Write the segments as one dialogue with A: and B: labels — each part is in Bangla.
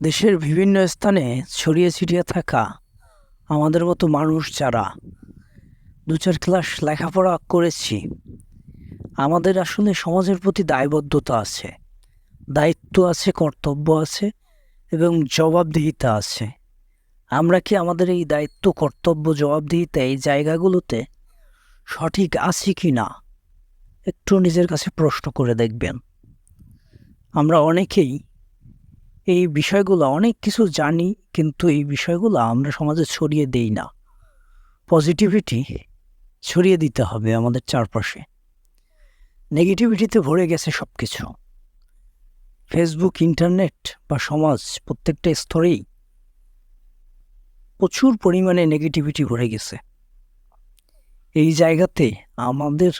A: দেশের বিভিন্ন স্থানে ছড়িয়ে ছিটিয়ে থাকা আমাদের মতো মানুষ যারা দু চার ক্লাস লেখাপড়া করেছি, আমাদের আসলে সমাজের প্রতি দায়বদ্ধতা আছে, দায়িত্ব আছে, কর্তব্য আছে এবং জবাবদিহিতা আছে। আমরা কি আমাদের এই দায়িত্ব, কর্তব্য, জবাবদিহিতা এই জায়গাগুলোতে সঠিক আছি কি না? একটু নিজের কাছে প্রশ্ন করে দেখবেন। আমরা অনেকেই এই বিষয়গুলো অনেক কিছু জানি, কিন্তু এই বিষয়গুলো আমরা সমাজে ছড়িয়ে দেই না। পজিটিভিটি ছড়িয়ে দিতে হবে আমাদের চারপাশে। নেগেটিভিটিতে ভরে গেছে সব কিছু ফেসবুক ইন্টারনেট বা সমাজ প্রত্যেকটা স্তরেই প্রচুর পরিমাণে নেগেটিভিটি ভরে গেছে। এই জায়গাতে আমাদের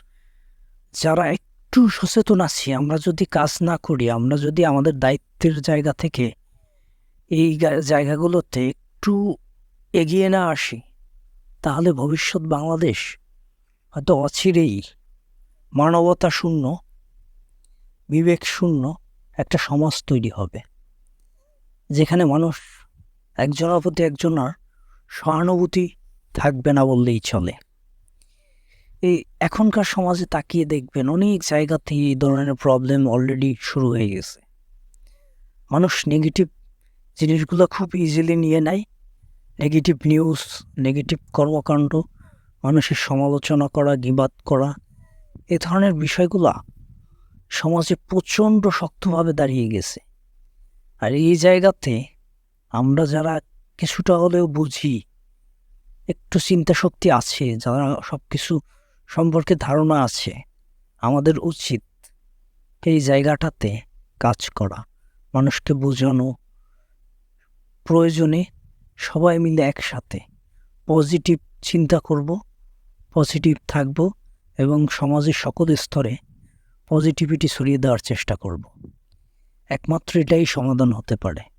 A: যারা একটু সচেতন আছি, আমরা যদি কাজ না করি, আমরা যদি আমাদের দায়িত্বের জায়গা থেকে এই জায়গাগুলোতে একটু এগিয়ে না আসি, তাহলে ভবিষ্যৎ বাংলাদেশ হয়তো অচিরেই মানবতা শূন্য, বিবেক শূন্য একটা সমাজ তৈরি হবে, যেখানে মানুষ একজনের প্রতি একজনের সহানুভূতি থাকবে না বললেই চলে। এই এখনকার সমাজে তাকিয়ে দেখবেন অনেক জায়গাতে এই ধরনের প্রবলেম অলরেডি শুরু হয়ে গেছে। মানুষ নেগেটিভ জিনিসগুলো খুব ইজিলি নিয়ে নেয়। নেগেটিভ নিউজ নেগেটিভ কর্মকাণ্ড, মানুষের সমালোচনা করা গিবাদ করা, এ ধরনের বিষয়গুলা সমাজে প্রচণ্ড শক্তভাবে দাঁড়িয়ে গেছে। আর এই জায়গাতে আমরা যারা কিছুটা হলেও বুঝি, একটু চিন্তা শক্তি আছে, যারা সব কিছু সম্পর্কে ধারণা আছে। আমাদের উচিত এই জায়গাটাতে কাজ করা, মানুষকে বোঝানো। প্রয়োজনে সবাই মিলে একসাথে পজিটিভ চিন্তা করব, পজিটিভ থাকব এবং সমাজের সকল স্তরে পজিটিভিটি ছড়িয়ে দেওয়ার চেষ্টা করব। একমাত্র এটাই সমাধান হতে পারে।